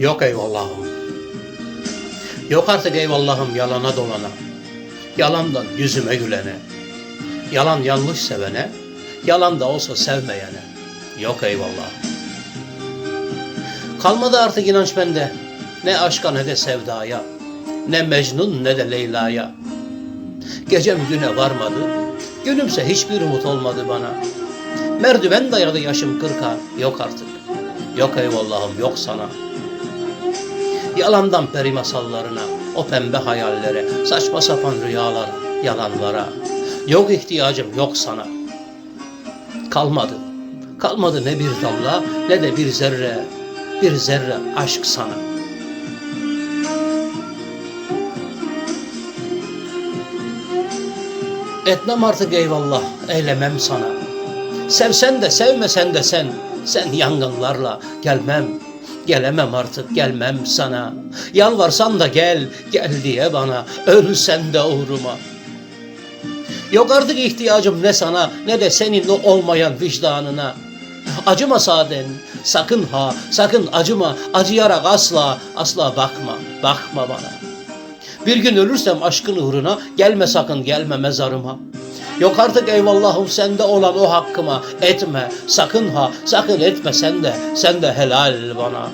Yok eyvallahım. Yok artık eyvallahım yalana dolana. Yalandan yüzüme gülene. Yalan yanlış sevene. Yalan da olsa sevmeyene. Yok eyvallah. Kalmadı artık inanç bende. Ne aşka ne de sevdaya. Ne Mecnun ne de Leyla'ya. Gecem güne varmadı. Günümse hiçbir umut olmadı bana. Merdiven dayadı yaşım kırka. Yok artık. Yok eyvallahım yok sana. Yalandan peri masallarına, o pembe hayallere, saçma sapan rüyalara, yalanlara. Yok ihtiyacım yok sana. Kalmadı. Kalmadı ne bir damla ne de bir zerre, bir zerre aşk sana. Etmem artık eyvallah, eylemem sana. Sevsen de sevmesen de sen, sen yangınlarla gelmem. Gelemem artık gelmem sana. Yalvarsan da gel, gel diye bana. Ölsen de uğruma. Yok artık ihtiyacım ne sana ne de senin o olmayan vicdanına. Acıma saden, sakın ha, sakın acıma, acıyarak asla, asla bakma, bakma bana. Bir gün ölürsem aşkın uğruna, gelme sakın gelme mezarıma. Yok artık eyvallahım sende olan o hakkıma, etme, sakın ha, sakın etme sen de, sen de helal bana.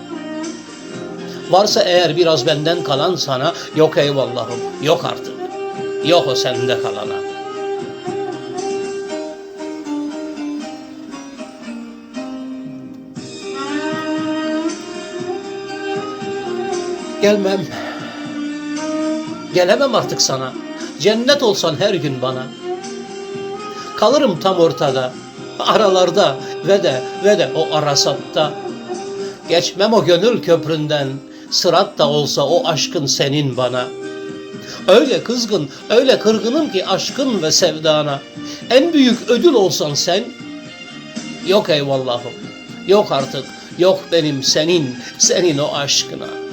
Varsa eğer biraz benden kalan sana, yok eyvallahım, yok artık, yok o sende kalana. Gelmem. Gelemem artık sana. Cennet olsan her gün bana. Kalırım tam ortada. Aralarda ve de ve de o arasatta. Geçmem o gönül köpründen. Sırat da olsa o aşkın senin bana. Öyle kızgın, öyle kırgınım ki aşkın ve sevdana. En büyük ödül olsan sen. Yok eyvallahım. Yok artık. Yok benim senin, senin o aşkına.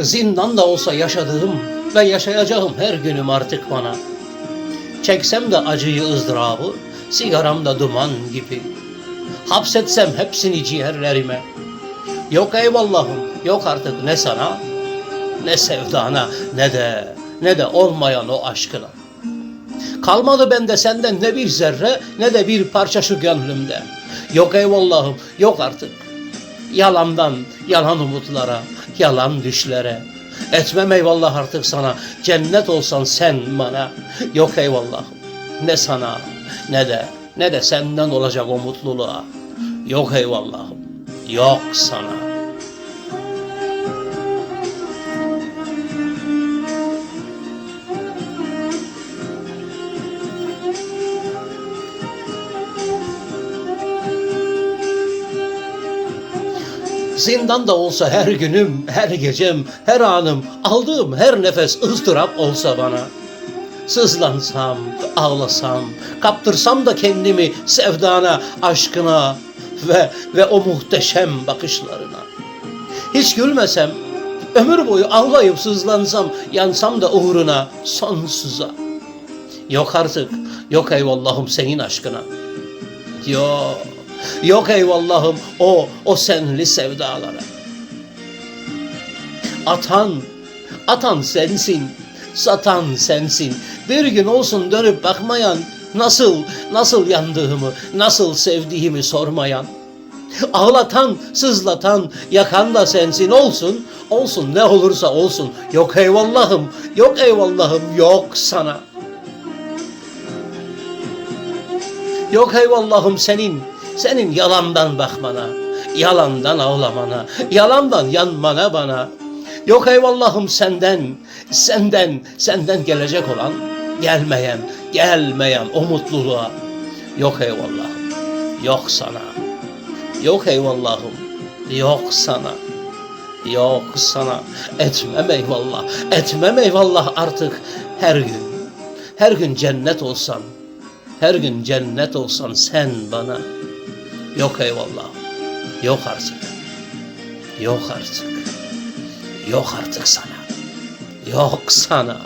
Zindan da olsa yaşadığım ve yaşayacağım her günüm artık bana. Çeksem de acıyı ızdırabı, sigaram da duman gibi. Hapsetsem hepsini ciğerlerime. Yok eyvallahım, yok artık ne sana, ne sevdana, ne de, ne de olmayan o aşkına. Kalmadı bende senden ne bir zerre, ne de bir parça şu gönlümde. Yok eyvallahım, yok artık. Yalandan, yalan umutlara, yalan düşlere. Etmem eyvallah artık sana, cennet olsan sen bana. Yok eyvallah, ne sana, ne de, ne de senden olacak o mutluluğa. Yok eyvallahım, yok sana. Zindanda olsa her günüm, her gecem, her anım, aldığım her nefes ızdırap olsa bana. Sızlansam, ağlasam, kaptırsam da kendimi sevdana, aşkına ve ve o muhteşem bakışlarına. Hiç gülmesem, ömür boyu ağlayıp sızlansam, yansam da uğruna sonsuza. Yok artık, yok eyvallahım senin aşkına. Yok. Yok eyvallahım o, o senli sevdalara. Atan, atan sensin, satan sensin. Bir gün olsun dönüp bakmayan, nasıl, nasıl yandığımı, nasıl sevdiğimi sormayan. Ağlatan, sızlatan, yakan da sensin olsun, olsun ne olursa olsun. Yok eyvallahım, yok eyvallahım, yok sana. Yok eyvallahım senin, senin yalandan bakmana, yalandan ağlamana, yalandan yanmana bana. Yok eyvallahım senden, senden, senden gelecek olan, gelmeyen, gelmeyen o mutluluğa. Yok eyvallahım, yok sana. Yok eyvallahım, yok sana. Yok sana etmem eyvallah, etmem eyvallah artık her gün. Her gün cennet olsan, her gün cennet olsan sen bana. Yok eyvallah, yok artık, yok artık, yok artık sana, yok sana.